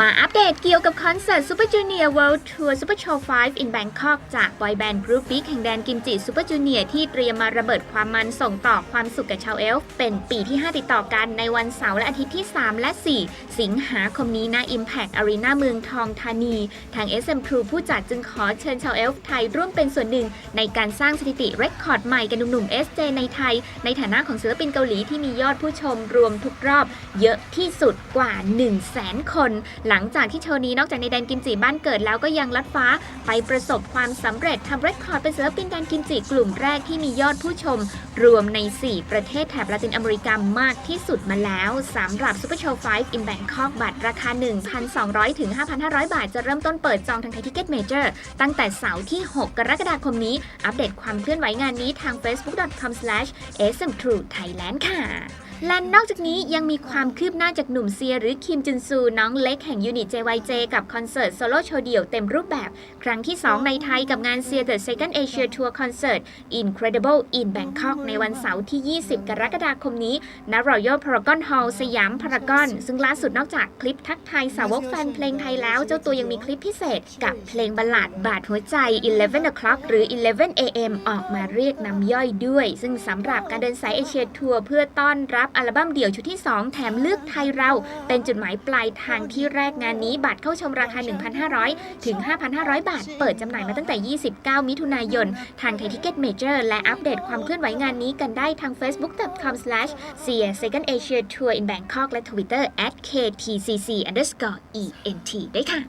มาอัปเดตเกี่ยวกับคอนเสิร์ต Super Junior World Tour Super Show 5 in Bangkok จากบอยแบนด์กรุ๊ปบิ๊กแห่งแดนกิมจิ Super Junior ที่เตรียมมาระเบิดความมันส่งต่อความสุขกับชาวเอลฟ์เป็นปีที่ 5 ติดต่อกันในวันเสาร์และอาทิตย์ที่ 3 และ 4 สิงหาคมนี้ณ Impact Arena เมืองทองธานี ทาง SM Crew ผู้จัดจึงขอเชิญชาวเอลฟ์ไทยร่วมเป็นส่วนหนึ่ง ในการสร้างสถิติเรคคอร์ดใหม่กับหนุ่มๆ SJ ในไทย ในฐานะของศิลปินเกาหลีที่มียอดผู้ชมรวมทุกรอบ เยอะที่สุดกว่า 1 0 0 0 0แสนคนหลังจากที่โชว์นี้นอกจากในแดนกิมจิบ้านเกิดแล้วก็ยังลัดฟ้าไปประสบความสำเร็จทำเรคคอร์ดเป็นศิลปินแดนกิมจิกลุ่มแรกที่มียอดผู้ชม รวมใน 4 ประเทศแถบละตินอเมริกามากที่สุดมาแล้วสำหรับ Super Show 5 in Bangkok บัตรราคา 1,200ถึง5,500 บาท จะเริ่มต้นเปิดจองทางไทยทิเก็ตเมเจอร์ตั้งแต่เสาร์ที่ 6 กรกฎาคมนี้ อัปเดตความเคลื่อนไหวงานนี้ทาง facebook.com/smtrue.thailand ค่ะ และนอกจากนี้ยังมีความคืบหน้าจากหนุ่มเซียหรือคิมจุนซูน้องเล็กแห่งยูนิต JYJ กับคอนเสิร์ตโซโล่โชว์เดี่ยวเต็มรูปแบบ ครั้งที่ 2 ในไทยกับงาน Sear the Second Asia Tour Concert Incredible in Bangkok ในวันเสาร์ที่ 20 กรกฎาคมนี้ณ Royal Paragon Hall สยามพารากอน ซึ่งล่าสุดนอกจากคลิปทักทายสาวกแฟนเพลงไทยแล้ว เจ้าตัวยังมีคลิปพิเศษกับเพลงบัลลาดบาดหัวใจ 11 o'clock หรือ 11 a.m. ออกมาเรียกน้ำย่อยด้วย ซึ่งสำหรับการเดินสายเอเชียทัวร์เพื่อต้อนรับอัลบั้มเดี่ยวชุดที่ 2 แถมเลือกไทยเรา เป็นจุดหมายปลายทางที่แรกงานนี้บัตรเข้าชมราคา 1,500 ถึง 5,500 บาท เปิดจำหน่ายมาตั้งแต่ 29 มิถุนายน ทางไทยทิกเก็ตเมเจอร์และอัปเดตความเคลื่อนไหวงานนี้กันได้ทาง facebook.com/cia2secondasiatour-in-bangkok และ Twitter @ktcc_ent ได้ค่ะ